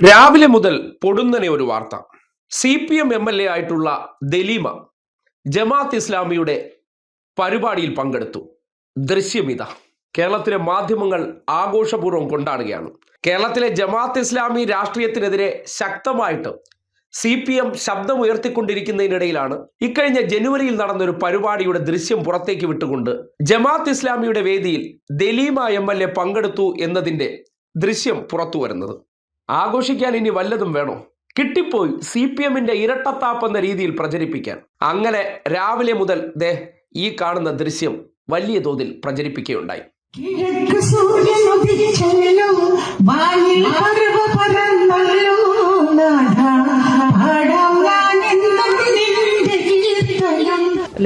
രാവിലെ മുതൽ പൊടുന്നനെ ഒരു വാർത്ത. C P M M L A ആയിട്ടുള്ള ദലീമ ജമാഅത്ത് ഇസ്ലാമിയുടെ പരിപാടിയിൽ പങ്കെടുത്തു. ദൃശ്യമിത കേരളത്തിലെ മാധ്യമങ്ങൾ ആഘോഷപൂർവം കൊണ്ടാടുകയാണ്. കേരളത്തിലെ ജമാഅത്ത് ഇസ്ലാമി രാഷ്ട്രീയത്തിനെതിരെ ശക്തമായിട്ട് സി പി എം ശബ്ദമുയർത്തിക്കൊണ്ടിരിക്കുന്നതിനിടയിലാണ് ഇക്കഴിഞ്ഞ ജനുവരിയിൽ നടന്ന ഒരു പരിപാടിയുടെ ദൃശ്യം പുറത്തേക്ക് വിട്ടുകൊണ്ട് ജമാഅത്ത് ഇസ്ലാമിയുടെ വേദിയിൽ ദലീമ എം എൽ എ പങ്കെടുത്തു എന്നതിന്റെ ദൃശ്യം പുറത്തു വരുന്നത് ആഘോഷിക്കാൻ ഇനി വല്ലതും വേണോ? കിട്ടിപ്പോയി സി പി എമ്മിന്റെ ഇരട്ടത്താപ്പ് എന്ന രീതിയിൽ പ്രചരിപ്പിക്കാൻ. അങ്ങനെ രാവിലെ മുതൽ ദേ ഈ കാണുന്ന ദൃശ്യം വലിയ തോതിൽ പ്രചരിപ്പിക്കുകയുണ്ടായി.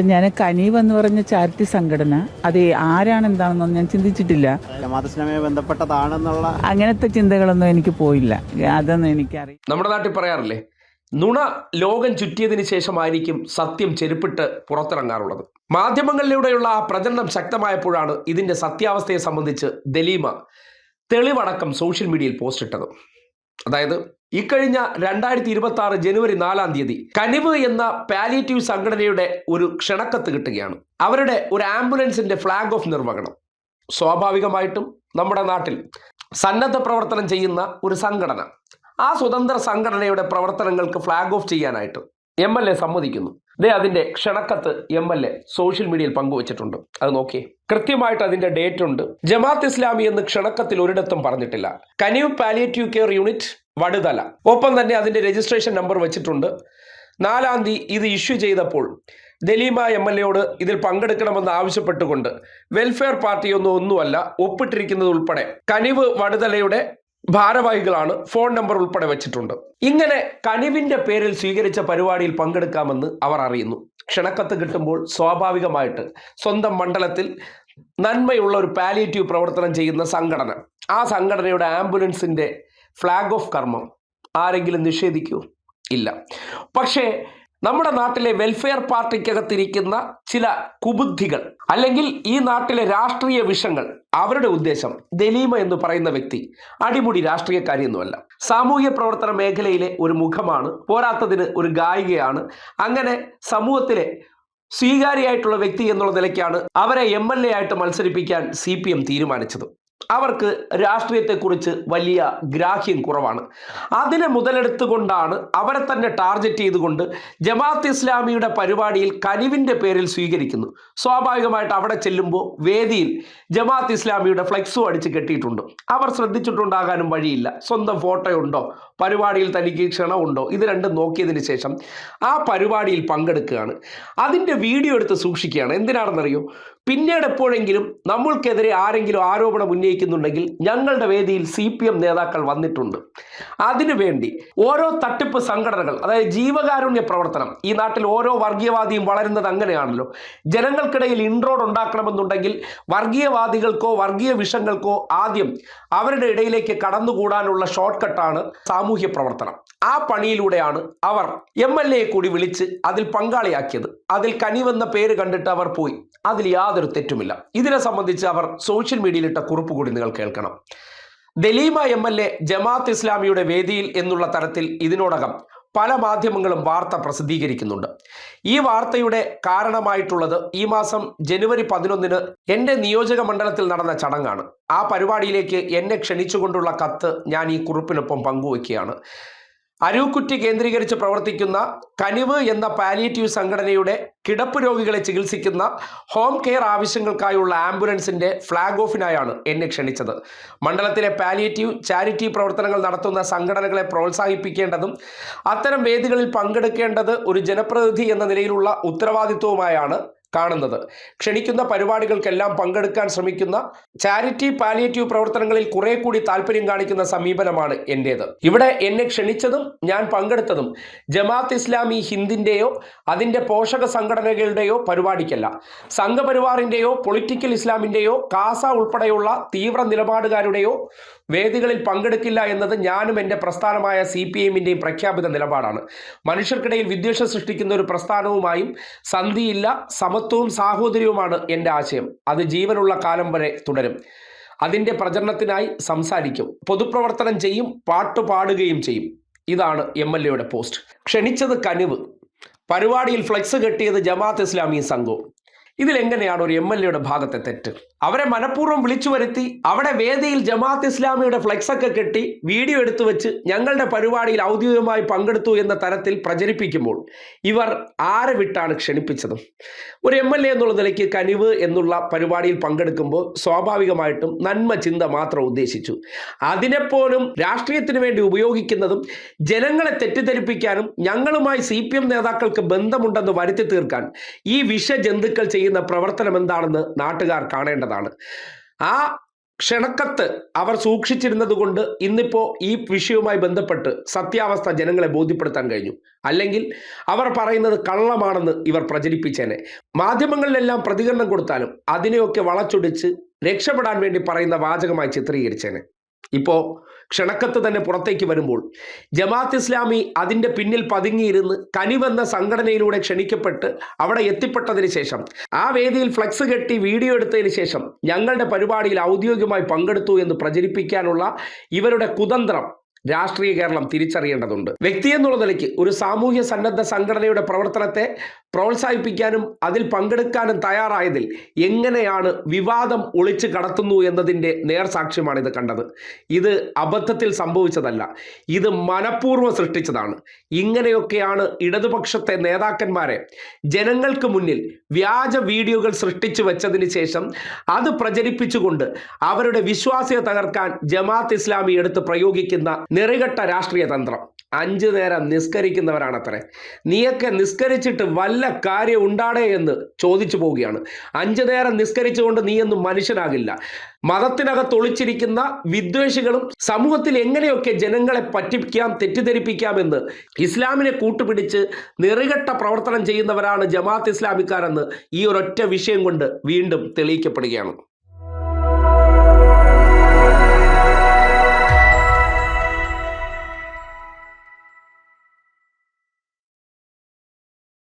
കീർത്തനം ഞാൻ കനീവ് എന്ന് പറഞ്ഞ ചാരിറ്റി സംഘടന അത് ആരാണ് എന്താണെന്നൊന്നും ഞാൻ ചിന്തിച്ചിട്ടില്ല. ബന്ധപ്പെട്ടതാണെന്നുള്ള അങ്ങനത്തെ ചിന്തകളൊന്നും എനിക്ക് പോയില്ല. അതൊന്നും എനിക്കറിയാം നമ്മുടെ നാട്ടിൽ പറയാറില്ലേ നുണ ലോകം ചുറ്റിയതിന് ശേഷമായിരിക്കും സത്യം ചെരുപ്പിട്ട് പുറത്തിറങ്ങാറുള്ളത്. മാധ്യമങ്ങളിലൂടെയുള്ള ആ പ്രചരണം ശക്തമായപ്പോഴാണ് ഇതിന്റെ സത്യാവസ്ഥയെ സംബന്ധിച്ച് ദലീമ തെളിവടക്കം സോഷ്യൽ മീഡിയയിൽ പോസ്റ്റ് ഇട്ടത് അതായത് ഇക്കഴിഞ്ഞ രണ്ടായിരത്തി ഇരുപത്തി ആറ് ജനുവരി നാലാം തീയതി കനിവ് എന്ന പാലിയേറ്റീവ് സംഘടനയുടെ ഒരു ക്ഷണക്കത്ത് കിട്ടുകയാണ്. അവരുടെ ഒരു ആംബുലൻസിന്റെ ഫ്ലാഗ് ഓഫ് നിർവഹണം. സ്വാഭാവികമായിട്ടും നമ്മുടെ നാട്ടിൽ സന്നദ്ധ പ്രവർത്തനം ചെയ്യുന്ന ഒരു സംഘടന ആ സ്വതന്ത്ര സംഘടനയുടെ പ്രവർത്തനങ്ങൾക്ക് ഫ്ലാഗ് ഓഫ് ചെയ്യാനായിട്ട് എം എൽ എ സമ്മതിക്കുന്നു. ദേ അതിന്റെ ക്ഷണക്കത്ത് എം എൽ എ സോഷ്യൽ മീഡിയയിൽ പങ്കുവച്ചിട്ടുണ്ട്. അത് നോക്കിയേ. കൃത്യമായിട്ട് അതിന്റെ ഡേറ്റ് ഉണ്ട്. ജമാഅത്ത് ഇസ്ലാമി എന്ന് ക്ഷണക്കത്തിൽ ഒരിടത്തും പറഞ്ഞിട്ടില്ല. Kaniv palliative care unit Vaduthala. ഒപ്പം തന്നെ അതിന്റെ രജിസ്ട്രേഷൻ നമ്പർ വെച്ചിട്ടുണ്ട്. നാലാം തീയതി ഇത് ഇഷ്യൂ ചെയ്തപ്പോൾ ദലീമ എം എൽ എയോട് ഇതിൽ പങ്കെടുക്കണമെന്ന് ആവശ്യപ്പെട്ടുകൊണ്ട് വെൽഫെയർ പാർട്ടിയൊന്നും ഒന്നുമല്ല ഒപ്പിട്ടിരിക്കുന്നത് ഉൾപ്പെടെ കനിവ് വടുതലയുടെ ഭാരവാഹികളാണ് ഫോൺ നമ്പർ ഉൾപ്പെടെ വെച്ചിട്ടുണ്ട്. ഇങ്ങനെ കനിവിന്റെ പേരിൽ സ്വീകരിച്ച പരിപാടിയിൽ പങ്കെടുക്കാമെന്ന് അവർ അറിയുന്നു. ക്ഷണക്കത്ത് കിട്ടുമ്പോൾ സ്വാഭാവികമായിട്ട് സ്വന്തം മണ്ഡലത്തിൽ നന്മയുള്ള ഒരു പാലിയേറ്റീവ് പ്രവർത്തനം ചെയ്യുന്ന സംഘടന. ആ സംഘടനയുടെ ആംബുലൻസിന്റെ ഫ്ലാഗ് ഓഫ് കർമ്മം ആരെങ്കിലും നിഷേധിക്കൂ? ഇല്ല. പക്ഷേ നമ്മുടെ നാട്ടിലെ വെൽഫെയർ പാർട്ടിക്കകത്തിരിക്കുന്ന ചില കുബുദ്ധികൾ അല്ലെങ്കിൽ ഈ നാട്ടിലെ രാഷ്ട്രീയ വിഷങ്ങൾ അവരുടെ ഉദ്ദേശം ദലീമ എന്ന് പറയുന്ന വ്യക്തി അടിമുടി രാഷ്ട്രീയക്കാരിയൊന്നുമല്ല. സാമൂഹ്യ പ്രവർത്തന മേഖലയിലെ ഒരു മുഖമാണ് പോരാത്തതിന് ഒരു ഗായികയാണ് അങ്ങനെ സമൂഹത്തിലെ സ്വീകാര്യമായിട്ടുള്ള വ്യക്തി എന്നുള്ള നിലയ്ക്കാണ് അവരെ എം എൽ എ ആയിട്ട് മത്സരിപ്പിക്കാൻ സി പി എം തീരുമാനിച്ചത്. അവർക്ക് രാഷ്ട്രീയത്തെക്കുറിച്ച് വലിയ ഗ്രാഹ്യം കുറവാണ്. അതിനെ മുതലെടുത്തുകൊണ്ടാണ് അവരെ തന്നെ ടാർഗറ്റ് ചെയ്തുകൊണ്ട് ജമാഅത്ത് ഇസ്ലാമിയുടെ പരിപാടിയിൽ കനിവിന്റെ പേരിൽ സ്വീകരിക്കുന്നു. സ്വാഭാവികമായിട്ട് അവിടെ ചെല്ലുമ്പോൾ വേദിയിൽ ജമാഅത്ത് ഇസ്ലാമിയുടെ ഫ്ലെക്സും അടിച്ച് കെട്ടിയിട്ടുണ്ട്. അവർ ശ്രദ്ധിച്ചിട്ടുണ്ടാകാനും വഴിയില്ല. സ്വന്തം ഫോട്ടോയുണ്ടോ? പരിപാടിയിൽ തനിക്ക് ക്ഷണമുണ്ടോ? ഇത് രണ്ടും നോക്കിയതിന് ശേഷം ആ പരിപാടിയിൽ പങ്കെടുക്കുകയാണ്. അതിന്റെ വീഡിയോ എടുത്ത് സൂക്ഷിക്കുകയാണ്. എന്തിനാണെന്നറിയോ? പിന്നീട് എപ്പോഴെങ്കിലും നമ്മൾക്കെതിരെ ആരെങ്കിലും ആരോപണം ഉന്നയിക്കുന്നുണ്ടെങ്കിൽ ഞങ്ങളുടെ വേദിയിൽ സി പി എം നേതാക്കൾ വന്നിട്ടുണ്ട്. അതിനുവേണ്ടി ഓരോ തട്ടിപ്പ് സംഘടനകൾ അതായത് ജീവകാരുണ്യ പ്രവർത്തനം ഈ നാട്ടിൽ ഓരോ വർഗീയവാദിയും വളരുന്നത് അങ്ങനെയാണല്ലോ. ജനങ്ങൾക്കിടയിൽ ഇൻട്രോഡ് ഉണ്ടാക്കണമെന്നുണ്ടെങ്കിൽ വർഗീയവാദികൾക്കോ വർഗീയ വിഷങ്ങൾക്കോ ആദ്യം അവരുടെ ഇടയിലേക്ക് കടന്നുകൂടാനുള്ള ഷോർട്ട് കട്ടാണ് സാമൂഹ്യ പ്രവർത്തനം. ആ പണിയിലൂടെയാണ് അവർ എം എൽ എയെ കൂടി വിളിച്ച് അതിൽ പങ്കാളിയാക്കിയത്. അതിൽ കനിവെന്ന പേര് കണ്ടിട്ട് അവർ പോയി. അതിൽ യാതൊരു തെറ്റുമില്ല. ഇതിനെ സംബന്ധിച്ച് അവർ സോഷ്യൽ മീഡിയയിലിട്ട കുറിപ്പ് കൂടി നിങ്ങൾ കേൾക്കണം. Daleema M L A Jamaat ഇസ്ലാമിയുടെ വേദിയിൽ എന്നുള്ള തരത്തിൽ ഇതിനോടകം പല മാധ്യമങ്ങളും വാർത്ത പ്രസിദ്ധീകരിക്കുന്നുണ്ട്. ഈ വാർത്തയുടെ കാരണമായിട്ടുള്ളത് ഈ മാസം ജനുവരി പതിനൊന്നിന് എന്റെ നിയോജക മണ്ഡലത്തിൽ നടന്ന ചടങ്ങാണ്. ആ പരിപാടിയിലേക്ക് എന്നെ ക്ഷണിച്ചുകൊണ്ടുള്ള കത്ത് ഞാൻ ഈ കുറിപ്പിനൊപ്പം പങ്കുവയ്ക്കുകയാണ് അരൂക്കുറ്റി കേന്ദ്രീകരിച്ച് പ്രവർത്തിക്കുന്ന കനിവ് എന്ന പാലിയേറ്റീവ് സംഘടനയുടെ കിടപ്പ് രോഗികളെ ചികിത്സിക്കുന്ന ഹോം കെയർ ആവശ്യങ്ങൾക്കായുള്ള ആംബുലൻസിന്റെ ഫ്ളാഗ് ഓഫിനായാണ് എന്നെ ക്ഷണിച്ചത്. മണ്ഡലത്തിലെ പാലിയേറ്റീവ് ചാരിറ്റി പ്രവർത്തനങ്ങൾ നടത്തുന്ന സംഘടനകളെ പ്രോത്സാഹിപ്പിക്കേണ്ടതും അത്തരം വേദികളിൽ പങ്കെടുക്കേണ്ടത് ഒരു ജനപ്രതിനിധി എന്ന നിലയിലുള്ള ഉത്തരവാദിത്വവുമായാണ് കാണുന്നത്. ക്ഷണിക്കുന്ന പരിപാടികൾക്കെല്ലാം പങ്കെടുക്കാൻ ശ്രമിക്കുന്ന ചാരിറ്റി പാലിയേറ്റീവ് പ്രവർത്തനങ്ങളിൽ കുറെ കൂടി താല്പര്യം കാണിക്കുന്ന സമീപനമാണ് എന്റേത് ഇവിടെ എന്നെ ക്ഷണിച്ചതും ഞാൻ പങ്കെടുത്തതും ജമാഅത്ത് ഇസ്ലാമി ഹിന്ദിന്റെയോ അതിന്റെ പോഷക സംഘടനകളുടെയോ പരിപാടിക്കല്ല. സംഘപരിവാറിന്റെയോ പൊളിറ്റിക്കൽ ഇസ്ലാമിന്റെയോ കാസ ഉൾപ്പെടെയുള്ള തീവ്ര നിലപാടുകാരുടെയോ വേദികളിൽ പങ്കെടുക്കില്ല എന്നത് ഞാനും എന്റെ പ്രസ്ഥാനമായ സി പി എമ്മിന്റെയും പ്രഖ്യാപിത നിലപാടാണ്. മനുഷ്യർക്കിടയിൽ വിദ്വേഷം സൃഷ്ടിക്കുന്ന ഒരു പ്രസ്ഥാനവുമായും സന്ധിയില്ല സമത്വവും സാഹോദര്യവുമാണ് എന്റെ ആശയം. അത് ജീവനുള്ള കാലം വരെ തുടരും. അതിന്റെ പ്രചരണത്തിനായി സംസാരിക്കും പൊതുപ്രവർത്തനം ചെയ്യും പാട്ട് പാടുകയും ചെയ്യും. ഇതാണ് എം എൽ എയുടെ പോസ്റ്റ്. ക്ഷണിച്ചത് കനിവ്. പരിപാടിയിൽ ഫ്ലെക്സ് കെട്ടിയത് ജമാഅത്ത് ഇസ്ലാമി സംഘവും. ഇതിലെങ്ങനെയാണ് ഒരു എം എൽ എയുടെ ഭാഗത്തെ തെറ്റ്? അവരെ മനഃപൂർവം വിളിച്ചു വരുത്തി അവിടെ വേദിയിൽ ജമാഅത്ത് ഇസ്ലാമിയുടെ ഫ്ലെക്സ് ഒക്കെ കെട്ടി വീഡിയോ എടുത്തു വെച്ച് ഞങ്ങളുടെ പരിപാടിയിൽ ഔദ്യോഗികമായി പങ്കെടുത്തു എന്ന തരത്തിൽ പ്രചരിപ്പിക്കുമ്പോൾ ഇവർ ആരെ വിട്ടാണ് ക്ഷണിപ്പിച്ചത്? ഒരു എം എൽ എ എന്നുള്ള നിലയ്ക്ക് കനിവ് എന്നുള്ള പരിപാടിയിൽ പങ്കെടുക്കുമ്പോൾ സ്വാഭാവികമായിട്ടും നന്മ ചിന്ത മാത്രം ഉദ്ദേശിച്ചു. അതിനെപ്പോലും രാഷ്ട്രീയത്തിന് വേണ്ടി ഉപയോഗിക്കുന്നതും ജനങ്ങളെ തെറ്റിദ്ധരിപ്പിക്കാനും ഞങ്ങളുമായി സി നേതാക്കൾക്ക് ബന്ധമുണ്ടെന്ന് വരുത്തി തീർക്കാൻ ഈ വിഷജന്തുക്കൾ ചെയ്യുന്ന പ്രവർത്തനം എന്താണെന്ന് നാട്ടുകാർ കാണേണ്ടതാണ്. ആ ക്ഷണക്കത്ത് അവർ സൂക്ഷിച്ചിരുന്നത് കൊണ്ട് ഇന്നിപ്പോൾ ഈ വിഷയവുമായി ബന്ധപ്പെട്ട് സത്യാവസ്ഥ ജനങ്ങളെ ബോധ്യപ്പെടുത്താൻ കഴിഞ്ഞു. അല്ലെങ്കിൽ അവർ പറയുന്നത് കള്ളമാണെന്ന് ഇവർ പ്രചരിപ്പിച്ചേനെ. മാധ്യമങ്ങളിലെല്ലാം പ്രതികരണം കൊടുത്താലും അതിനെയൊക്കെ വളച്ചൊടിച്ച് രക്ഷപ്പെടാൻ വേണ്ടി പറയുന്ന വാചകമായി ചിത്രീകരിച്ചേനെ. ഇപ്പോൾ ക്ഷണക്കത്ത് തന്നെ പുറത്തേക്ക് വരുമ്പോൾ ജമാഅത്ത് ഇസ്ലാമി അതിന്റെ പിന്നിൽ പതുങ്ങിയിരുന്ന് കനിവെന്ന സംഘടനയിലൂടെ ക്ഷണിക്കപ്പെട്ട് അവിടെ എത്തിപ്പെട്ടതിന് ശേഷം ആ വേദിയിൽ ഫ്ലക്സ് കെട്ടി വീഡിയോ എടുത്തതിന് ശേഷം ഞങ്ങളുടെ പരിപാടിയിൽ ഔദ്യോഗികമായി പങ്കെടുത്തു എന്ന് പ്രചരിപ്പിക്കാനുള്ള ഇവരുടെ കുതന്ത്രം രാഷ്ട്രീയ കേരളം തിരിച്ചറിയേണ്ടതുണ്ട്. വ്യക്തി എന്നുള്ള നിലയ്ക്ക് ഒരു സാമൂഹ്യ സന്നദ്ധ സംഘടനയുടെ പ്രവർത്തനത്തെ പ്രോത്സാഹിപ്പിക്കാനും അതിൽ പങ്കെടുക്കാനും തയ്യാറായതിൽ എങ്ങനെയാണ് വിവാദം ഒളിച്ചു കടത്തുന്നു എന്നതിന്റെ നേർസാക്ഷ്യമാണ് ഇത് കണ്ടത്. ഇത് അബദ്ധത്തിൽ സംഭവിച്ചതല്ല. ഇത് മനഃപൂർവം സൃഷ്ടിച്ചതാണ്. ഇങ്ങനെയൊക്കെയാണ് ഇടതുപക്ഷത്തെ നേതാക്കന്മാരെ ജനങ്ങൾക്ക് മുന്നിൽ വ്യാജ വീഡിയോകൾ സൃഷ്ടിച്ചു വെച്ചതിന് ശേഷം അത് പ്രചരിപ്പിച്ചുകൊണ്ട് അവരുടെ വിശ്വാസ്യത തകർക്കാൻ ജമാഅത്ത് ഇസ്ലാമി എടുത്ത് പ്രയോഗിക്കുന്ന നിറകെട്ട രാഷ്ട്രീയ തന്ത്രം. അഞ്ചു നേരം നിസ്കരിക്കുന്നവരാണത്രേ. നീയൊക്കെ നിസ്കരിച്ചിട്ട് വല്ല കാര്യം ഉണ്ടാടേ എന്ന് ചോദിച്ചു പോവുകയാണ്. അഞ്ചു നേരം നിസ്കരിച്ചുകൊണ്ട് നീയൊന്നും മനുഷ്യനാകില്ല. മതത്തിനകത്ത് ഒളിച്ചിരിക്കുന്ന വിദ്വേഷികളും സമൂഹത്തിൽ എങ്ങനെയൊക്കെ ജനങ്ങളെ പറ്റിപ്പിക്കാം തെറ്റിദ്ധരിപ്പിക്കാമെന്ന് ഇസ്ലാമിനെ കൂട്ടുപിടിച്ച് നെറികെട്ട പ്രവർത്തനം ചെയ്യുന്നവരാണ് ജമാഅത്ത് ഇസ്ലാമിക്കാരെന്ന് ഈ ഒരൊറ്റ വിഷയം കൊണ്ട് വീണ്ടും തെളിയിക്കപ്പെടുകയാണ്.